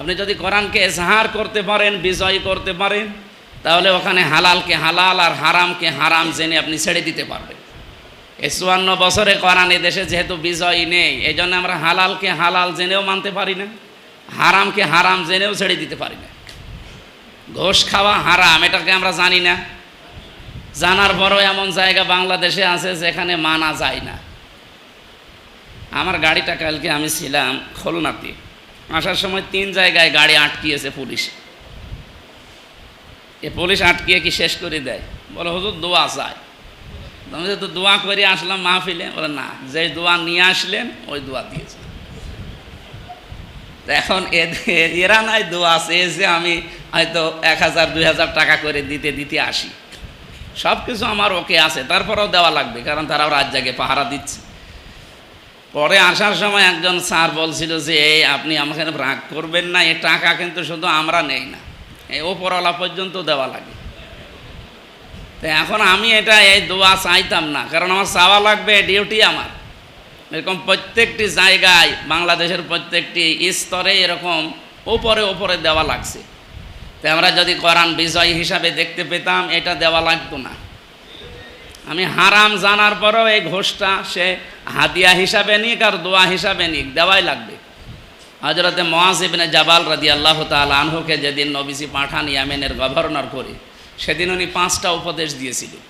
আপনি যদি কোরআনকে এজহার করতে পারেন, বিজয় করতে পারেন, তাহলে ওখানে হালালকে হালাল আর হারামকে হারাম জেনে আপনি ছেড়ে দিতে পারবেন। এই চুয়ান্ন বছরে কোরআন দেশে যেহেতু বিজয় নেই এই জন্য আমরা হালালকে হালাল জেনেও মানতে পারি না, হারামকে হারাম জেনেও ছেড়ে দিতে পারি না। ঘোষ খাওয়া হারাম, এটাকে আমরা জানি না। জানার পরও এমন জায়গা বাংলাদেশে আছে যেখানে মানা যায় না। আমার গাড়িটা কালকে আমি ছিলাম খুলনাতে। আসার সময় তিন জায়গায় গাড়ি আটকিয়েছে পুলিশ। এ পুলিশ আটকিয়ে কি শেষ করে দেয়? বলে, হুজুর, দোয়া চায় আমি তো দোয়া করে আসলাম মাহফিলে, বলে, না, যে দোয়া নিয়ে আসলেন, ওই দোয়া দিয়েছে। এখন এরা নাই দোয়া চেয়েছে আমি হয়তো এক হাজার, দুই হাজার টাকা করে দিতে দিতে আসি। সব কিছু আমার ওকে আছে, তারপরেও দেওয়া লাগবে, কারণ তারাও রাত জাগে পাহারা দিচ্ছে। পরে আসার সময় একজন স্যার বলছিল যে, এই আপনি আমাকে রাগ করবেন না এই টাকা কিন্তু শুধু আমরা নেই না। এই ওপরওয়ালা পর্যন্ত দেওয়া লাগে। তো এখন আমি এটা, এই দোয়া চাইতাম না, কারণ আমার চাওয়া লাগবে ডিউটি আমার। এরকম প্রত্যেকটি জায়গায়, বাংলাদেশের প্রত্যেকটি স্তরে এরকম ওপরে ওপরে দেওয়া লাগছে। তো আমরা যদি কোরআন বিজয় হিসাবে দেখতে পেতাম, এটা দেওয়া লাগতো না। আমি হারাম জানার পরেও এই ঘোষটা সে হাদিয়া হিসাবে নিক আর দোয়া হিসাবে নিক, দেওয়াই লাগবে। হজরতে মহাজিবিনে জাবাল রাদি আল্লাহ তাল আনহুকে যেদিন নবিসি পাঠান ইয়ামেনের গভর্নর করে, সেদিন উনি পাঁচটা উপদেশ দিয়েছিলেন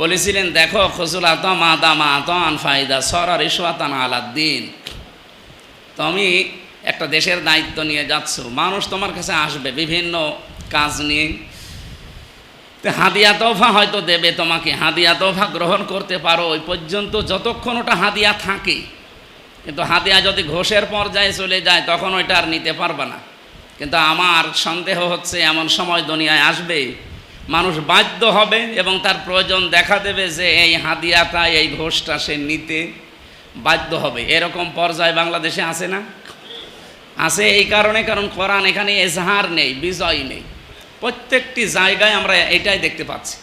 বলেছিলেন, দেখো খসুল আতম আদামা আতন ফায়দা সরা রিসওয়াতান আলাদ্দিন তুমি একটা দেশের দায়িত্ব নিয়ে যাচ্ছ, মানুষ তোমার কাছে আসবে, বিভিন্ন কাজ নিয়ে হাদিয়া তোফা হয়তো দেবে তোমাকে। হাদিয়া তোফা গ্রহণ করতে পারো, ওই পর্যন্ত যতক্ষণ ওটা হাদিয়া থাকে। কিন্তু হাদিয়া যদি ঘোষের পর্যায়ে চলে যায়, তখন ওইটা আর নিতে পারবে না। কিন্তু আমার সন্দেহ হচ্ছে, এমন সময় দুনিয়ায় আসবে, মানুষ বাধ্য হবে এবং তার প্রয়োজন দেখা দেবে যে এই হাদিয়াটা, এই ঘোষটা সে নিতে বাধ্য হবে। এরকম পর্যায় বাংলাদেশে আছে না? আছে এই কারণে, কারণ কোরআন এখানে এজহার নেই, বিজয় নেই। প্রত্যেকটি জায়গায় আমরা এটাই দেখতে পাচ্ছি।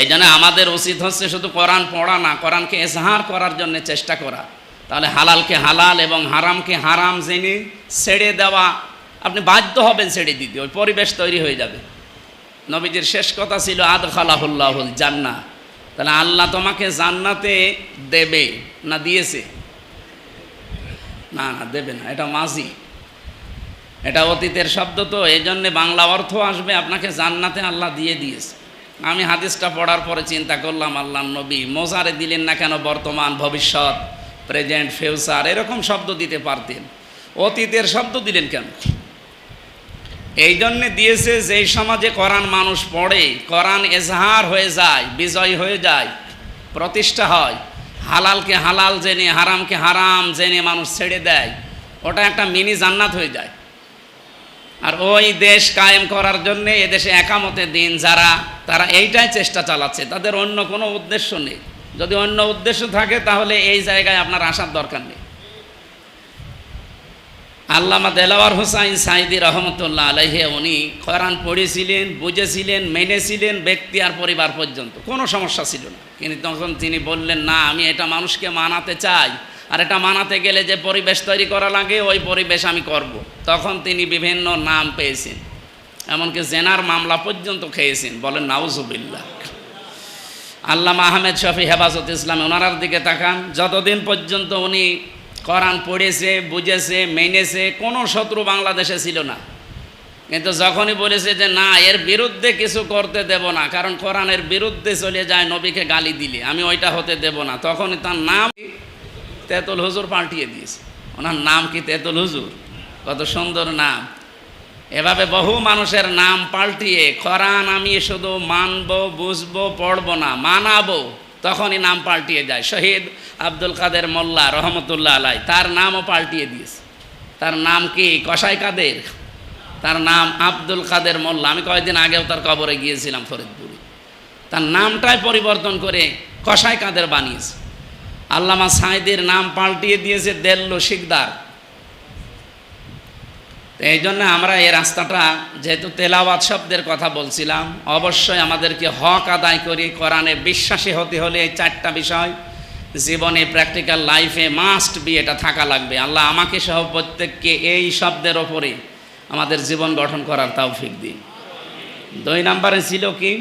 এই জন্য আমাদের উচিত হচ্ছে শুধু কোরআন পড়া না, কোরআনকে এজহার করার জন্য চেষ্টা করা। তাহলে হালালকে হালাল এবং হারামকে হারাম জেনে ছেড়ে দেওয়া। আপনি বাধ্য হবেন ছেড়ে দিতে, ওই পরিবেশ তৈরি হয়ে যাবে। নবীজির শেষ কথা ছিল আদ খালাহুল্লাহুল জান্না তাহলে আল্লাহ তোমাকে জান্নাতে দেবে না দিয়েছে? না না, দেবে না, এটা মাঝি এটা অতীতের শব্দ তো এই জন্যে বাংলা অর্থ আসবে, আপনাকে জান্নাতে আল্লাহ দিয়ে দিয়েছে। আমি হাদিসটা পড়ার পরে চিন্তা করলাম, আল্লাহ নবী মোজারে দিলেন না কেন বর্তমান, ভবিষ্যৎ, প্রেজেন্ট, ফিউচার, এরকম শব্দ দিতে পারতেন। অতীতের শব্দ দিলেন কেন? এই জন্যে দিয়েছে যেই সমাজে কোরআন মানুষ পড়ে, কোরআন এজহার হয়ে যায়, বিজয় হয়ে যায়, প্রতিষ্ঠা হয়। হালালকে হালাল জেনে, হারামকে হারাম জেনে মানুষ ছেড়ে দেয়। ওটা একটা মিনি জান্নাত হয়ে যায়। আর ওই দেশ কায়েম করার জন্য এদেশে একামতে দিন যারা, তারা এইটাই চেষ্টা চালাচ্ছে। তাদের অন্য কোনো উদ্দেশ্য নেই। যদি অন্য উদ্দেশ্য থাকে, তাহলে এই জায়গায় আপনার আসার দরকার নেই। আল্লামা দেলাওয়ার হোসাইন সাইদি রহমতুল্লাহ আলহে উনি কোরআন পড়েছিলেন, বুঝেছিলেন, মেনেছিলেন ব্যক্তি আর পরিবার পর্যন্ত। কোনো সমস্যা ছিল না। কিন্তু তখন তিনি বললেন, না, আমি এটা মানুষকে মানাতে চাই। আর এটা মানাতে গেলে যে পরিবেশ তৈরি করা লাগে, ওই পরিবেশ আমি করব। তখন তিনি বিভিন্ন নাম পেয়েছেন। এমনকি জেনার মামলা পর্যন্ত খেয়েছেন। বলেন নাউজুবিল্লা আল্লামা আহমেদ শফি হেফাজত ইসলাম ওনার দিকে তাকান। যতদিন পর্যন্ত উনি কোরআন পড়েছে, বুঝেছে, মেনেছে, কোনো শত্রু বাংলাদেশে ছিল না। কিন্তু যখনই বলেছে যে, না, এর বিরুদ্ধে কিছু করতে দেব না, কারণ কোরআনের বিরুদ্ধে চলে যায় নবীকে গালি দিলে, আমি ওইটা হতে দেব না। তখনই তার নাম তেতুল হুজুর পাল্টিয়ে দিয়েছে। ওনার নাম কি তেতুল হুজুর? কত সুন্দর নাম। এভাবে বহু মানুষের নাম পাল্টিয়ে কোরআন আমি শুধু মানবো, বুঝব, পড়ব না, মানাবো, তখনই নাম পাল্টিয়ে যায়। শহীদ আব্দুল কাদের মোল্লা রহমতুল্লাহ আলাই, তার নামও পাল্টিয়ে দিয়েছে। তার নাম কি কসাই কাদের? তার নাম আব্দুল কাদের মোল্লা। আমি কয়েকদিন আগেও তার কবরে গিয়েছিলাম ফরিদপুরে। তার নামটাই পরিবর্তন করে কসাই কাদের বানিয়েছে। আল্লামা সাইদের নাম পাল্টিয়ে দিয়েছে দেল্লো শিকদার। এই জন্য আমরা এই রাস্তাটা, যেহেতু তেলাওয়াত শব্দের কথা বলছিলাম, অবশ্যই আমাদেরকে হক আদায় করি, কোরআনে বিশ্বাসী হতে হলে এই চারটা বিষয়, জীবনে প্র্যাকটিক্যাল লাইফে মাস্ট বি, এটা থাকা লাগবে। আল্লাহ আমাকে সহ প্রত্যেককে এই শব্দের ওপরে আমাদের জীবন গঠন করার তৌফিক দিন। দুই নম্বরে ছিল কি?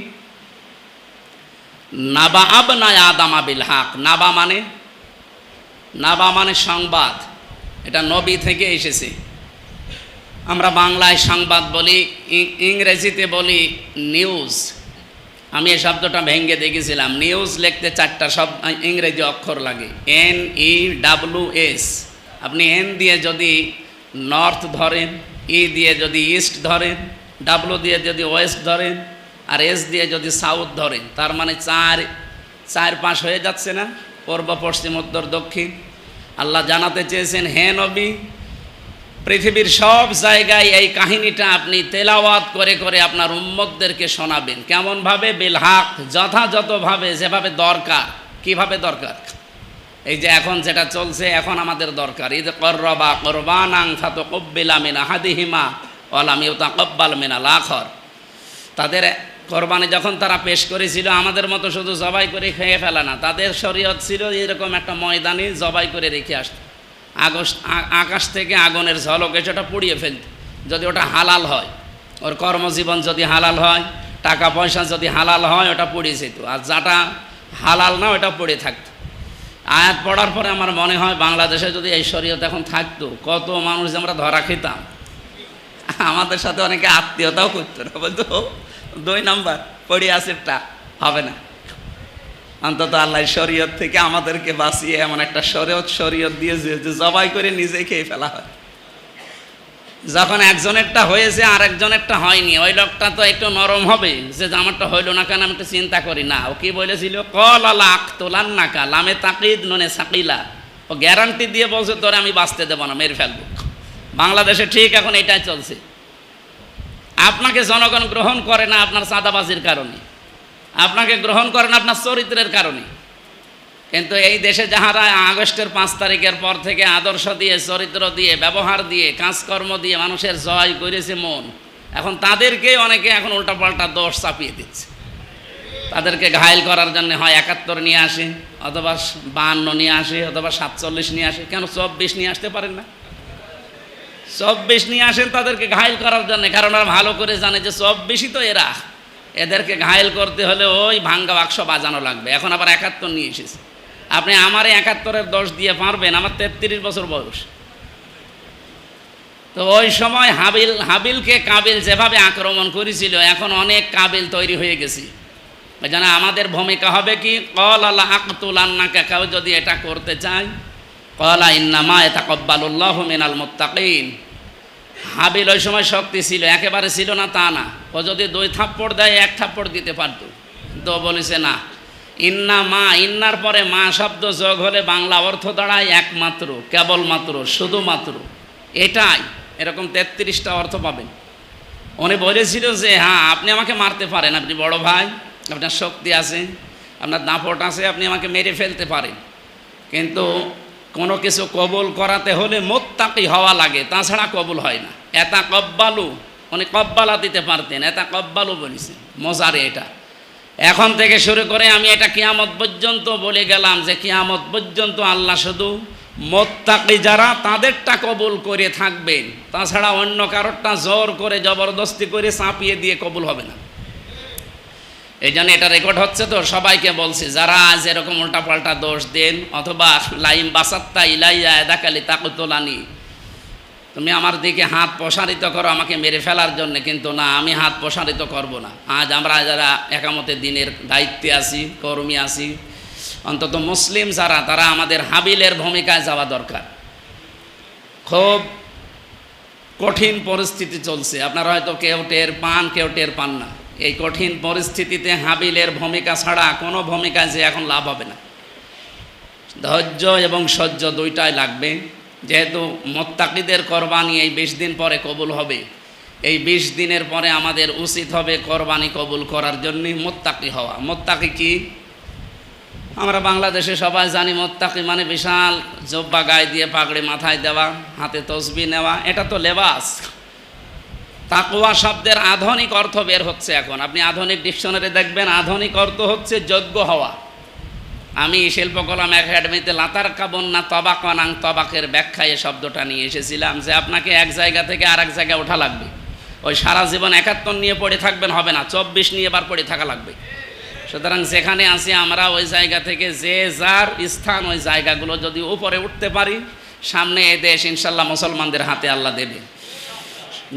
নাবা আবনায় আদামা বিল হাক। নাবা মানে নাবা মানে সংবাদ। এটা নবী থেকে এসেছে। আমরা বাংলায় সংবাদ বলি ইংরেজিতে বলি নিউজ। আমি এই শব্দটা ভেঙে দেখেছিলাম। নিউজ লিখতে চারটা শব্দ ইংরেজি অক্ষর লাগে। N, E, W, S. আপনি এন দিয়ে যদি নর্থ ধরেন, ই দিয়ে যদি ইস্ট ধরেন, ডাব্লু দিয়ে যদি ওয়েস্ট ধরেন, আর এস দিয়ে যদি সাউথ ধরেন, তার মানে চার চার পাঁচ হয়ে যাচ্ছে না? পূর্ব, পশ্চিম, উত্তর, দক্ষিণ। আল্লাহ জানাতে চেয়েছেন, হে নবী, পৃথিবীর সব জায়গায় এই কাহিনীটা আপনি তেলাওয়াত করে করে আপনার উম্মতদেরকে শোনাবেন। কেমনভাবে? বেলহাক যথাযথভাবে, যেভাবে দরকার। কীভাবে দরকার? এই যে এখন যেটা চলছে, এখন আমাদের দরকার। ঈদ করবা করবানাং ফাতো কব্বিলা মিনা হাদিহিমা ওলাম ইউতা কব্বাল মিনা লাখর তাদের কোরবানি যখন তারা পেশ করেছিল, আমাদের মতো শুধু জবাই করে খেয়ে ফেলা না, তাদের শরীয়ত ছিল এরকম একটা ময়দানে জবাই করে রেখে আসত। আগস্ট আকাশ থেকে আগুনের ঝলক সেটা পুড়িয়ে ফেলত, যদি ওটা হালাল হয়। ওর কর্মজীবন যদি হালাল হয়, টাকা পয়সা যদি হালাল হয়, ওটা পুড়িয়ে যেত। আর যাটা হালাল না, ওটা পড়ে থাকতো। আয়াত পড়ার পরে আমার মনে হয় বাংলাদেশে যদি এই শরীয়ত এখন থাকতো, কত মানুষ আমরা ধরা খেতাম। আমাদের সাথে অনেকে আত্মীয়তাও করতো না বলতো। দুই নাম্বার, পড়ি আসেরটা হবে না। অন্তত আল্লাহ শরীয়ত থেকে আমাদেরকে বাঁচিয়ে এমন একটা শরীয়ত শরীয়ত দিয়েছে যে জবাই করে নিজে খেয়ে ফেলা হয়। যখন একজনেরটা হয়েছে আর একজনেরটা হয়নি, ওই লোকটা তো একটু নরম হবে, যে আমারটা হইল না কেন আমি একটু চিন্তা করি। না, ও কি বলেছিল? কল আলাক তোলান নাকা লামে তাকিদ ননে সাকিলা। ও গ্যারান্টি দিয়ে বলছে, তোরে আমি বাঁচতে দেবো না, মেরে ফেলব। বাংলাদেশে ঠিক এখন এটাই চলছে। আপনাকে জনগণ গ্রহণ করে না আপনার চাঁদাবাজির কারণে। আপনাকে গ্রহণ করে না আপনার চরিত্রের কারণে। কিন্তু এই দেশে যাহারা আগস্টের পাঁচ তারিখের পর থেকে আদর্শ দিয়ে, চরিত্র দিয়ে, ব্যবহার দিয়ে, কাজকর্ম দিয়ে মানুষের জয় করেছে মন, এখন তাদেরকে অনেকে এখন উল্টাপাল্টা দোষ চাপিয়ে দিচ্ছে। তাদেরকে ঘায়েল করার জন্য হয় একাত্তর নিয়ে আসে, অথবা বাহান্ন নিয়ে আসে, অথবা সাতচল্লিশ নিয়ে আসে, কেন চব্বিশ নিয়ে আসতে পারেন না? চব্বিশ নিয়ে আসেন তাদেরকে ঘায়েল করার জন্য, কারণ ওরা ভালো করে জানে যে চব্বিশই তো এরা। এদেরকে ঘায়েল করতে হলে ওই ভাঙ্গা বাক্স বাজানো লাগবে। এখন আবার একাত্তর নিয়ে এসেছে। আপনি আমার একাত্তরের দোষ দিয়ে পারবেন আমার তেত্রিশ বছর বয়স। তো ওই সময় হাবিল, হাবিলকে কাবিল যেভাবে আক্রমণ করেছিল, এখন অনেক কাবিল তৈরি হয়ে গেছি। জন্য আমাদের ভূমিকা হবে কি? কল আল্লাহ আকতুল আন্নাকে কেউ যদি এটা করতে চায় কলা ইন্নামা এটা কব্বালুল্লাহ মিনাল মোত্তাকিন। হাবিল ওই সময় শক্তি ছিল, একেবারে ছিল না তা না। ও যদি দুই থাপ্পড় দেয়, এক থাপ্পড় দিতে পারতো। তো বলেছে, না। ইন্না মা, ইন্নার পরে মা শব্দ যোগ হলে বাংলা অর্থ দাঁড়ায় একমাত্র, কেবলমাত্র, শুধুমাত্র। এটাই। এরকম তেত্রিশটা অর্থ পাবেন। উনি বলেছিল যে হ্যাঁ আপনি আমাকে মারতে পারেন। আপনি বড় ভাই, আপনার শক্তি আছে, আপনার দাপট আছে, আপনি আমাকে মেরে ফেলতে পারেন। কিন্তু কোনো কিছু কবুল করাতে হলে মোত্তাকি হওয়া লাগে তাছাড়া কবুল হয় না। এটা কব্বালু, উনি কব্বালা দিতে পারতেন এটা কব্বালু বলেছে, মজারে এটা। এখন থেকে শুরু করে আমি এটা কিয়ামত পর্যন্ত বলে গেলাম যে কিয়ামত পর্যন্ত আল্লাহ শুধু মোত্তাকি যারা, তাদেরটা কবুল করে থাকবেন। তাছাড়া অন্য কারোরটা জোর করে, জবরদস্তি করে চাপিয়ে দিয়ে কবুল হবে না। এই জন্য এটা রেকর্ড হচ্ছে তো, সবাইকে বলছি, যারা আজ এরকম উল্টাপাল্টা দোষ দেন, অথবা লাইম বাসাত্তা ইলাইয়া এদাকালি তাকুতলানি তুমি আমার দিকে হাত প্রসারিত করো, আমাকে মেরে ফেলার জন্য, কিন্তু না, আমি হাত প্রসারিত করব না। আজ আমরা যারা একামতে দিনের দায়িত্বে আছি, কর্মী আছি, অন্তত মুসলিম যারা, তারা আমাদের হাবিলের ভূমিকায় যাওয়া দরকার। খুব কঠিন পরিস্থিতি চলছে। আপনারা হয়তো কেউ টের পান, কেউ টের পান না। এই কঠিন পরিস্থিতিতে হাবিলের ভূমিকা ছাড়া কোনো ভূমিকায় যে এখন লাভ হবে না। ধৈর্য এবং সহ্য দুইটাই লাগবে। যেহেতু মোত্তাকিদের কোরবানি এই বিশ দিন পরে কবুল হবে। এই বিশ দিনের পরে আমাদের উচিত হবে কোরবানি কবুল করার জন্যই মোত্তাকি হওয়া। মোত্তাকি কি? আমরা বাংলাদেশে সবাই জানি মোত্তাকি মানে বিশাল জব্বা গায়ে দিয়ে পাগড়ি মাথায় দেওয়া, হাতে তসবি নেওয়া, এটা তো লেবাস। তাকুয়া শব্দের আধুনিক অর্থ বের হচ্ছে এখন। আপনি আধুনিক ডিকশনারি দেখবেন, আধুনিক অর্থ হচ্ছে যোগ্য হওয়া। আমি শিল্পকলাম একাডেমিতে লাতার কাবন্না তবাকনাং তবাকের ব্যাখ্যায় শব্দটা নিয়ে এসেছিলাম যে আপনাকে এক জায়গা থেকে আর এক জায়গায় ওঠা লাগবে। ওই সারা জীবন একাত্তর নিয়ে পড়ে থাকবেন হবে না, চব্বিশ নিয়ে এবার পড়ে থাকা লাগবে। সুতরাং যেখানে আছি আমরা ওই জায়গা থেকে যে যার স্থান ওই জায়গাগুলো যদি উপরে উঠতে পারি, সামনে এ দেশ ইনশাল্লাহ মুসলমানদের হাতে আল্লাহ দেবে।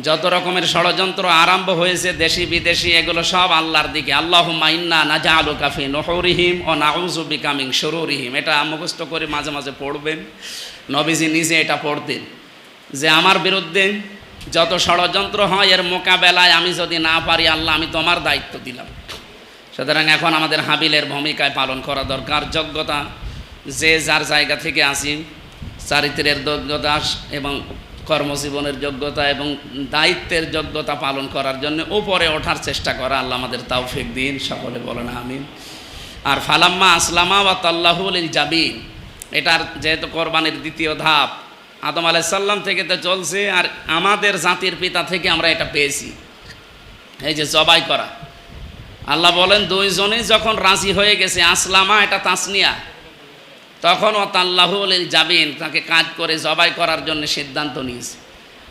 যত রকমের ষড়যন্ত্র আরম্ভ হয়েছে, দেশি বিদেশি, এগুলো সব আল্লাহর দিকে। আল্লাহ মাইন্না নাজা আলু কাফি নহরিহিম ও নাউজু বিকামিং সরুরিহিম এটা মুখস্থ করে মাঝে মাঝে পড়বেন। নবীজি নিজে এটা পড়তেন। যে আমার বিরুদ্ধে যত ষড়যন্ত্র হয়, এর মোকাবেলায় আমি যদি না পারি, আল্লাহ আমি তোমার দায়িত্ব দিলাম। সুতরাং এখন আমাদের হাবিলের ভূমিকায় পালন করা দরকার। যোগ্যতা যে যার জায়গা থেকে আসি, চারিত্রের যোগ্যতা এবং কর্মজীবনের যোগ্যতা এবং দায়িত্বের যোগ্যতা পালন করার জন্য ওপরে ওঠার চেষ্টা করা আল্লাহ আমাদের তাওফিক দিন, সকলে বলেন আমিন। আর ফালাম্মা আসলামা বা তাল্লাহুল জাবিন, এটার যেহেতু কোরবানির দ্বিতীয় ধাপ, আদম আলাইসাল্লাম থেকে তো চলছে আর আমাদের জাতির পিতা থেকে আমরা এটা পেয়েছি। এই যে জবাই করা। আল্লাহ বলেন দুইজনে যখন রাজি হয়ে গেছে, আসলামা এটা তাসনিয়া তখন ও তাল্লাহুল যাবিন তাকে কাজ করে জবাই করার জন্য সিদ্ধান্ত নিয়েছে।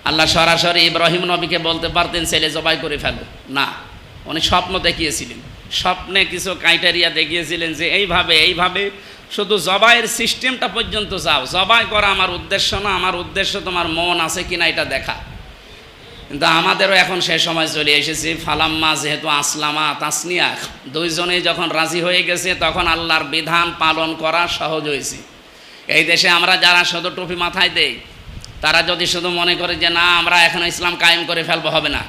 আল্লাহ সরাসরি ইব্রাহিম নবীকে বলতে পারতেন, ছেলে, জবাই করে ফেলো। না, উনি স্বপ্ন দেখিয়েছিলেন। স্বপ্নে কিছু ক্রাইটেরিয়া দেখিয়েছিলেন যে, এইভাবে এইভাবে শুধু জবাইয়ের সিস্টেমটা পর্যন্ত যাও। জবাই করা আমার উদ্দেশ্য না, আমার উদ্দেশ্য তোমার মন আছে কিনা এটা দেখা। কিন্তু আমাদেরও এখন সে সময় চলে এসেছে। ফালাম্মা যেহেতু আসলামা, তাসনিয়া, দুইজনেই যখন রাজি হয়ে গেছে, তখন আল্লাহর বিধান পালন করা সহজ হয়েছে। এই দেশে আমরা যারা শুধু টুপি মাথায় দেই, তারা যদি শুধু মনে করে যে, না, আমরা এখন ইসলাম কায়েম করে ফেলব, হবে না।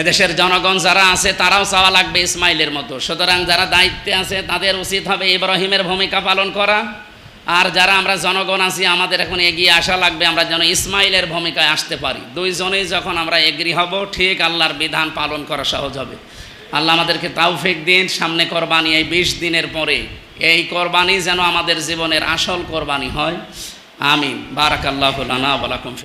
এদেশের জনগণ যারা আছে, তারাও চাওয়া লাগবে ইসমাইলের মতো। সুতরাং যারা দায়িত্বে আছে, তাদের উচিত হবে ইব্রাহিমের ভূমিকা পালন করা। আর যারা আমরা জনগণ আছি, আমাদের এখন এগিয়ে আসা লাগবে, আমরা যেন ইসমাইলের ভূমিকায় আসতে পারি। দুইজনেই যখন আমরা এগ্রি হব, ঠিক আল্লাহর বিধান পালন করা সহজ হবে। আল্লাহ আমাদেরকে তাওফিক দিন, সামনে কোরবানি এই বিশ দিনের পরে। এই কোরবানি যেন আমাদের জীবনের আসল কোরবানি হয়। আমিন। বারাকাল্লাহ আনা বলাকুম